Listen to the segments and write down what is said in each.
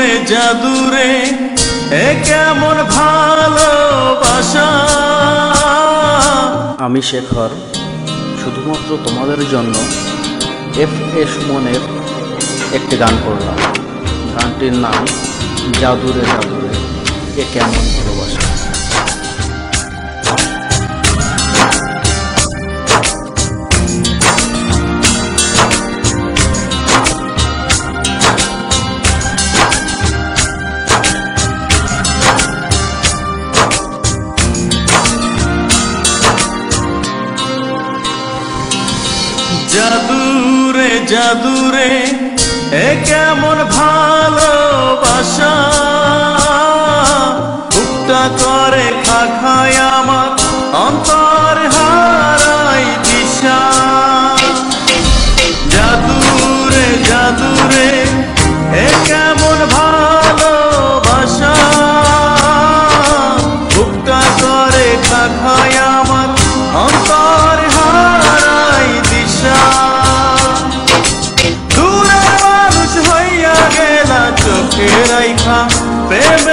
জাদুরে জাদুরে, এ কেমন ভালোবাসা? আমি শেখর, শুধুমাত্র তোমাদের জন্য এফ এস মনের একটি গান করলাম। গানটির নাম জাদুরে জাদুরে, এ কেমন ভালোবাসা। জাদুরে জাদুরে, এ কেমন ভালোবাসা। বুকটা করে খা খায় আমার অন্তর হারাই দিশা। জাদুরে জাদুরে, এ কেমন ভালোবাসা। বুকটা করে খা तेरा ही था प्रेम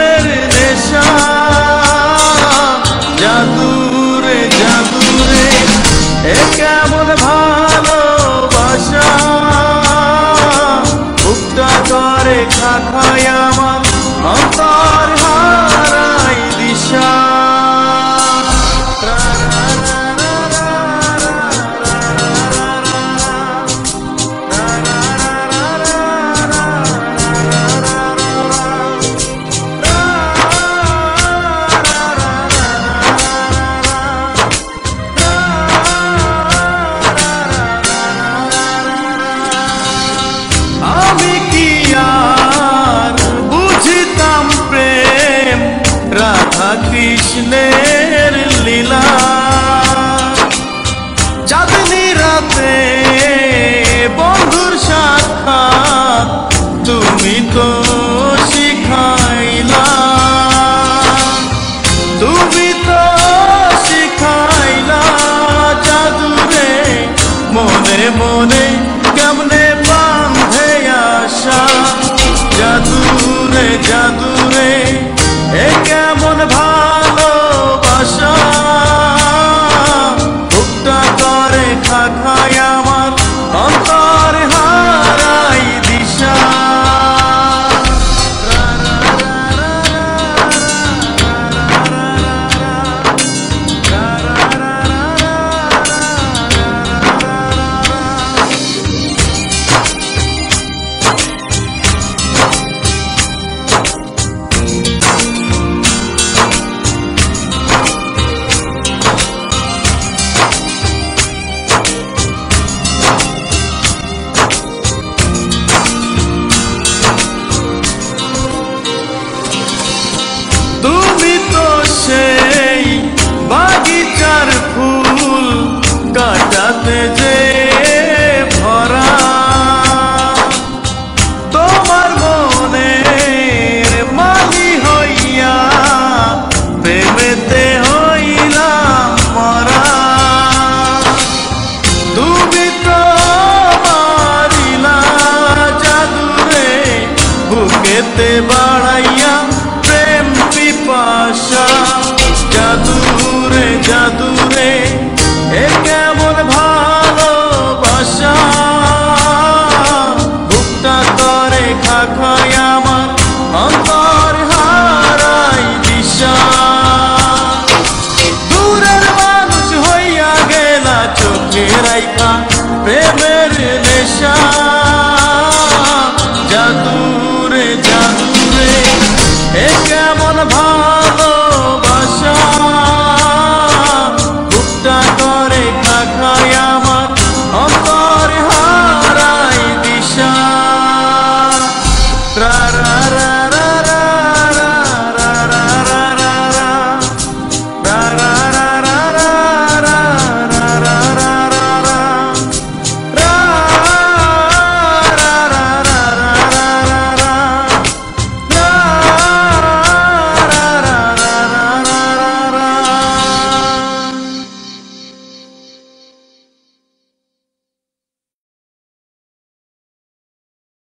কৃষ্ণের লীলা। চাঁদনি রাতে বন্ধুর সাক্ষাৎ তুমি তো শিখাইলা। তুমি তো শিখাইলা জাদুরে মনে মনে ਤੇ ਬਣਾਈ